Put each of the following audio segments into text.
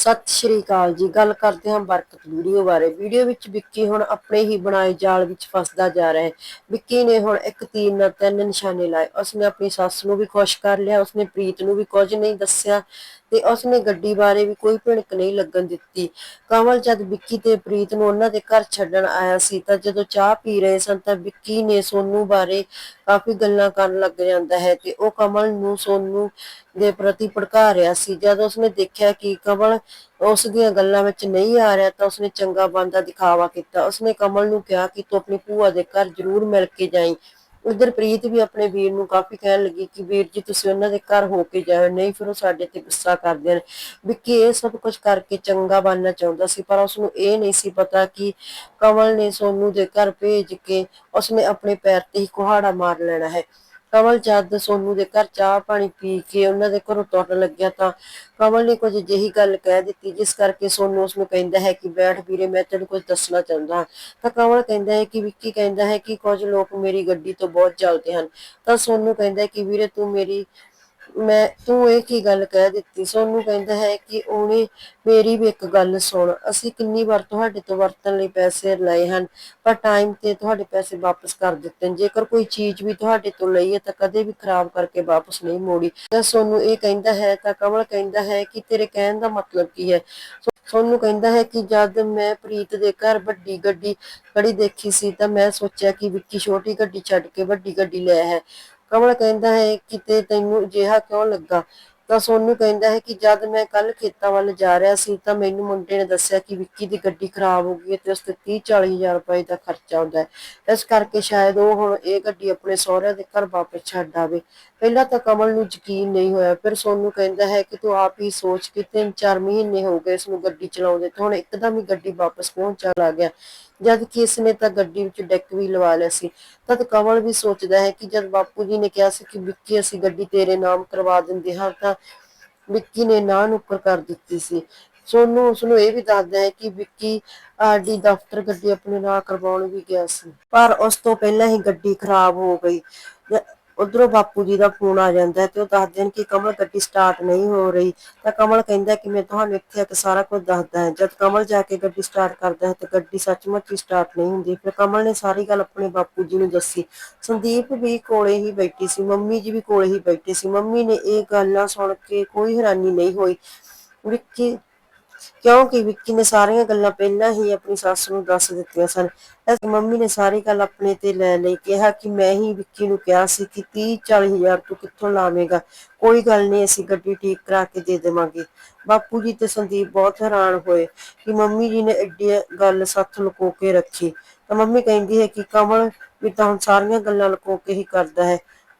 ਸਤਿ ਸ਼੍ਰੀ ਅਕਾਲ ਜੀ। ਗੱਲ ਕਰਦੇ ਹਾਂ ਬਰਕਤ ਵੀਡੀਓ ਬਾਰੇ। ਵੀਡੀਓ ਵਿੱਚ ਵਿੱਕੀ ਹੁਣ ਆਪਣੇ ਹੀ ਬਣਾਏ ਜਾਲ ਵਿੱਚ ਫਸਦਾ ਜਾ ਰਿਹਾ ਹੈ। ਵਿੱਕੀ ਨੇ ਹੁਣ ਇੱਕ ਤੀਰ ਨਾਲ ਤਿੰਨ ਨਿਸ਼ਾਨੇ ਲਾਏ। ਉਸਨੇ ਆਪਣੀ ਸੱਸ ਨੂੰ ਵੀ ਖੁਸ਼ ਕਰ ਲਿਆ। ਉਸਨੇ ਪ੍ਰੀਤ ਨੂੰ ਵੀ ਕੁਝ ਨਹੀਂ ਦੱਸਿਆ। ਤੇ ਉਸਨੇ ਗੱਡੀ ਬਾਰੇ ਵੀ ਕੋਈ ਭਿਣਕ ਨਹੀਂ ਲੱਗਣ ਦਿੱਤੀ। ਕਮਲ ਜਦ ਵਿੱਕੀ ਤੇ ਪ੍ਰੀਤ ਨੂੰ ਉਹਨਾਂ ਦੇ ਘਰ ਛੱਡਣ ਆਇਆ ਸੀ ਤਾਂ ਜਦੋਂ ਚਾਹ ਪੀ ਰਹੇ ਸਨ ਤਾਂ ਵਿੱਕੀ ਨੇ ਸੋਨੂ ਬਾਰੇ ਕਾਫੀ ਗੱਲਾਂ ਕਰਨ ਲੱਗ ਜਾਂਦਾ ਹੈ ਤੇ ਉਹ ਕਮਲ ਨੂੰ ਸੋਨੂ ਦੇ ਪ੍ਰਤੀ ਭੜਕਾ ਰਿਹਾ ਸੀ। ਜਦ ਉਸਨੇ ਦੇਖਿਆ ਕਿ ਕਮਲ ਉਸ ਦੀਆਂ ਗੱਲਾਂ ਵਿੱਚ ਨਹੀਂ ਆ ਰਿਹਾ ਤਾਂ ਉਸਨੇ ਚੰਗਾ ਬੰਦਾ ਦਿਖਾਵਾ ਕੀਤਾ। ਉਸਨੇ ਕਮਲ ਨੂੰ ਕਿਹਾ ਕਿ ਤੂੰ ਆਪਣੀ ਭੂਆ ਦੇ ਘਰ ਜ਼ਰੂਰ ਮਿਲ ਕੇ ਜਾਈਂ। ਉਧਰ ਪ੍ਰੀਤ ਵੀ ਆਪਣੇ ਵੀਰ ਨੂੰ ਕਾਫੀ ਕਹਿਣ ਲੱਗੀ ਕਿ ਵੀਰ ਜੀ ਤੁਸੀਂ ਉਹਨਾਂ ਦੇ ਘਰ ਹੋ ਕੇ ਜਾਓ ਨਹੀਂ ਫਿਰ ਉਹ ਸਾਡੇ ਤੇ ਗੁੱਸਾ ਕਰਦੇ ਨੇ ਵਿੱਕੀ ਇਹ ਸਭ ਕੁਝ ਕਰਕੇ ਚੰਗਾ ਬਣਨਾ ਚਾਹੁੰਦਾ ਸੀ, ਪਰ ਉਸ ਨੂੰ ਇਹ ਨਹੀਂ ਸੀ ਪਤਾ ਕਿ ਕਮਲ ਨੇ ਸੋਨੂ ਦੇ ਘਰ ਭੇਜ ਕੇ ਉਸਨੇ ਆਪਣੇ ਪੈਰ ਤੇ ਹੀ ਕੁਹਾੜਾ ਮਾਰ ਲੈਣਾ ਹੈ। ਕਮਲ ਜਦ ਸੋਨੂ ਦੇ ਘਰ ਚਾਹ ਪਾਣੀ ਪੀ ਕੇ ਉਹਨਾਂ ਦੇ ਘਰੋਂ ਤੁਰਨ ਲੱਗਿਆ ਤਾਂ ਕਮਲ ਨੇ ਕੁਝ ਅਜਿਹੀ ਗੱਲ ਕਹਿ ਦਿੱਤੀ, ਜਿਸ ਕਰਕੇ ਸੋਨੂ ਉਸ ਨੂੰ ਕਹਿੰਦਾ ਹੈ ਕਿ ਬੈਠ ਵੀਰੇ, ਮੈਂ ਤੈਨੂੰ ਕੁਝ ਦੱਸਣਾ ਚਾਹੁੰਦਾ ਹਾਂ। ਤਾਂ ਕਮਲ ਕਹਿੰਦਾ ਹੈ ਕਿ ਵਿੱਕੀ ਕਹਿੰਦਾ ਹੈ ਕਿ ਕੁਝ ਲੋਕ ਮੇਰੀ ਗੱਡੀ ਤੋਂ ਬਹੁਤ ਚੱਲਦੇ ਹਨ। ਤਾਂ ਸੋਨੂ ਕਹਿੰਦਾ ਹੈ ਕਿ ਵੀਰੇ ਤੂੰ ਮੇਰੀ ਮੈਂ, ਤੂੰ ਇਹ ਕੀ ਗੱਲ ਕਹਿ ਦਿੱਤੀ? ਸੋਨੂੰ ਕਹਿੰਦਾ ਹੈ ਕਿ ਉਹਨੇ ਮੇਰੀ ਵੀ ਇੱਕ ਗੱਲ ਸੁਣ। ਅਸੀਂ ਕਿੰਨੀ ਵਾਰ ਤੁਹਾਡੇ ਤੋਂ ਵਰਤਣ ਲਈ ਪੈਸੇ ਲਏ ਹਨ, ਪਰ ਟਾਈਮ ਤੇ ਤੁਹਾਡੇ ਪੈਸੇ ਵਾਪਸ ਕਰ ਦਿੱਤੇ ਜੇਕਰ ਕੋਈ ਚੀਜ਼ ਵੀ ਤੁਹਾਡੇ ਤੋਂ ਲਈ ਹੈ ਤਾਂ ਕਦੇ ਵੀ ਖਰਾਬ ਕਰਕੇ ਵਾਪਸ ਨਹੀਂ ਮੋੜੀ। ਤਾਂ ਸੋਨੂੰ ਇਹ ਕਹਿੰਦਾ ਹੈ, ਤਾਂ ਕਮਲ ਕਹਿੰਦਾ ਹੈ ਕਿ ਤੇਰੇ ਕਹਿਣ ਦਾ ਮਤਲਬ ਕੀ ਹੈ? ਸੋਨੂੰ ਕਹਿੰਦਾ ਹੈ ਕਿ ਜਦ ਮੈਂ ਪ੍ਰੀਤ ਦੇ ਘਰ ਵੱਡੀ ਗੱਡੀ ਖੜੀ ਦੇਖੀ ਸੀ ਤਾਂ ਮੈਂ ਸੋਚਿਆ ਕਿ ਵਿੱਕੀ ਛੋਟੀ ਗੱਡੀ ਛੱਡ ਕੇ ਵੱਡੀ ਗੱਡੀ ਲੈ ਹੈ। ਕਮਲ ਕਹਿੰਦਾ ਹੈ ਕਿਤੇ ਤੈਨੂੰ ਅਜਿਹਾ ਕਿਉਂ ਲੱਗਾ? ਤਾਂ ਸੋਨੂੰ ਕਹਿੰਦਾ ਹੈ ਕਿ ਜਦ ਮੈਂ ਕੱਲ ਖੇਤਾਂ ਵੱਲ ਜਾ ਰਿਹਾ ਸੀ ਤਾਂ ਮੈਨੂੰ ਮੁੰਡੇ ਨੇ ਦੱਸਿਆ ਕਿ ਵਿੱਕੀ ਦੀ ਗੱਡੀ ਖਰਾਬ ਹੋ ਗਈ ਹੈ ਤੇ ਉਸ ਤੇ 30 40000 ਰੁਪਏ ਦਾ ਖਰਚਾ ਆਉਂਦਾ ਹੈ। ਇਸ ਕਰਕੇ ਸ਼ਾਇਦ ਉਹ ਹੁਣ ਇਹ ਗੱਡੀ ਆਪਣੇ ਸਹੁਰਿਆਂ ਦੇ ਘਰ ਵਾਪਸ ਛੱਡ ਆਵੇ। ਪਹਿਲਾਂ ਤਾਂ ਕਮਲ ਨੂੰ ਯਕੀਨ ਨਹੀਂ ਹੋਇਆ, ਫਿਰ ਸੋਨੂੰ ਕਹਿੰਦਾ ਹੈ ਕਿ ਤੂੰ ਆਪ ਹੀ ਸੋਚ ਕਿ 3-4 ਮਹੀਨੇ ਹੋ ਗਏ ਇਸ ਨੂੰ ਗੱਡੀ ਚਲਾਉਂਦੇ ਤੇ, ਹੁਣ ਇੱਕਦਮ ਹੀ ਗੱਡੀ ਵਾਪਸ ਕਿਉਂ ਚਲਾ ਗਿਆ। ਜਦ ਕਿ ਇਸ ਨੇ ਤਾਂ ਗੱਡੀ ਵਿੱਚ ਡੈਕ ਵੀ ਲਵਾ ਲਿਆ ਸੀ। ਤਦ ਕਮਲ ਵੀ ਸੋਚਦਾ ਹੈ ਕਿ ਜਦ ਬਾਪੂ ਜੀ ਨੇ ਕਿਹਾ ਸੀ ਕਿ ਵਿੱਕੀ, ਅਸੀਂ ਗੱਡੀ ਤੇਰੇ ਨਾਮ ਕਰਵਾ ਦਿੰਦੇ ਹਾਂ ਤਾਂ ਵਿੱਕੀ ਨੇ ਨਾ ਨੁੱਕਰ ਕਰ ਦਿੱਤੀ ਸੀ। ਸੋਨੂੰ ਉਸ ਨੂੰ ਇਹ ਵੀ ਦੱਸਦਾ ਹੈ ਕਿ ਵਿੱਕੀ ਆਰਡੀ ਦਫ਼ਤਰ ਗੱਡੀ ਆਪਣੇ ਨਾਲ ਕਰਵਾਉਣ ਵੀ ਗਿਆ ਸੀ। ਪਰ ਉਸ ਤੋਂ ਪਹਿਲਾਂ ਹੀ ਗੱਡੀ ਖਰਾਬ ਹੋ ਗਈ। ਉਧਰੋਂ ਬਾਪੂ ਜੀ ਦਾ ਫੋਨ ਆ ਜਾਂਦਾ ਤੇ ਉਹ ਦੱਸਦੇ ਨੇ ਕਿ ਕਮਲ ਗੱਡੀ ਸਟਾਰਟ ਨਹੀਂ ਹੋ ਰਹੀ। ਤਾਂ ਕਮਲ ਕਹਿੰਦਾ ਕਿ ਮੈਂ ਤੁਹਾਨੂੰ ਇੱਥੇ ਆ ਕੇ ਸਾਰਾ ਕੁਝ ਦੱਸਦਾ ਹਾਂ। ਜਦ ਕਮਲ ਜਾ ਕੇ ਗੱਡੀ ਸਟਾਰਟ ਕਰਦਾ ਹੈ ਤਾਂ ਗੱਡੀ ਸੱਚਮੁੱਚ ਹੀ ਸਟਾਰਟ ਨਹੀਂ ਹੁੰਦੀ। ਫਿਰ ਕਮਲ ਨੇ ਸਾਰੀ ਗੱਲ ਆਪਣੇ ਬਾਪੂ ਜੀ ਨੂੰ ਦੱਸੀ। ਸੰਦੀਪ ਵੀ ਕੋਲੇ ਹੀ ਬੈਠੀ ਸੀ, ਮੰਮੀ ਜੀ ਵੀ ਕੋਲੇ ਹੀ ਬੈਠੇ ਸੀ। ਮੰਮੀ ਨੇ ਇਹ ਗੱਲਾਂ ਸੁਣ ਕੇ ਕੋਈ ਹੈਰਾਨੀ ਨਹੀਂ ਹੋਈ। ਵਿੱਕੀ ਕਿਉਂਕਿ ਵਿੱਕੀ ਨੇ ਸਾਰੀਆਂ ਗੱਲਾਂ ਪਹਿਲਾਂ ਹੀ ਆਪਣੀ ਸੱਸ ਨੂੰ ਦੱਸ ਦਿੱਤੀਆਂ ਸਨ। ਇਸ ਮੰਮੀ ਨੇ ਸਾਰੀ ਗੱਲ ਆਪਣੇ ਤੇ ਲੈ ਲਈ, ਕਿਹਾ ਕਿ ਮੈਂ ਹੀ ਵਿੱਕੀ ਨੂੰ ਕਿਹਾ ਸੀ ਕਿ 30 40 ਹਜ਼ਾਰ ਤੂੰ ਕਿੱਥੋਂ ਲਾਵੇਂਗਾ। ਕੋਈ ਗੱਲ ਨਹੀਂ, ਅਸੀਂ ਗੱਡੀ ਠੀਕ ਕਰਾ ਕੇ ਦੇ ਦੇਵਾਂਗੇ। ਬਾਪੂ ਜੀ ਤੇ ਸੰਦੀਪ ਬਹੁਤ ਹੈਰਾਨ ਹੋਏ ਕਿ ਮੰਮੀ ਜੀ ਨੇ ਐਡੀ ਗੱਲ ਸੱਚ ਲੁਕੋ ਕੇ ਰੱਖੀ। ਤਾਂ ਮੰਮੀ ਕਹਿੰਦੀ ਹੈ ਕਿ ਕਮਲ ਵੀ ਤਾਂ ਹੁਣ ਸਾਰੀਆਂ ਗੱਲਾਂ ਲੁਕੋ ਕੇ ਹੀ ਕਰਦਾ ਹੈ।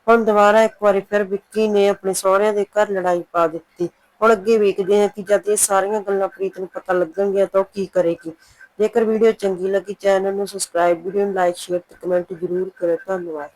ਹੁਣ ਦੁਬਾਰਾ ਇੱਕ ਵਾਰੀ ਫਿਰ ਵਿੱਕੀ ਨੇ ਆਪਣੇ ਸਹੁਰਿਆਂ ਦੇ ਘਰ ਲੜਾਈ ਪਾ ਦਿੱਤੀ। ਹੁਣ ਅੱਗੇ ਵੇਖਦੇ ਹਾਂ ਕਿ ਜਦ ਇਹ ਸਾਰੀਆਂ ਗੱਲਾਂ ਪ੍ਰੀਤ ਨੂੰ ਪਤਾ ਲੱਗਣਗੀਆਂ ਤਾਂ ਉਹ ਕੀ ਕਰੇਗੀ। ਜੇਕਰ ਵੀਡੀਓ ਚੰਗੀ ਲੱਗੀ ਚੈਨਲ ਨੂੰ ਸਬਸਕ੍ਰਾਈਬ ਵੀਡੀਓ ਨੂੰ ਲਾਈਕ ਸ਼ੇਅਰ ਤੇ ਕਮੈਂਟ ਜ਼ਰੂਰ ਕਰਿਓ। ਧੰਨਵਾਦ।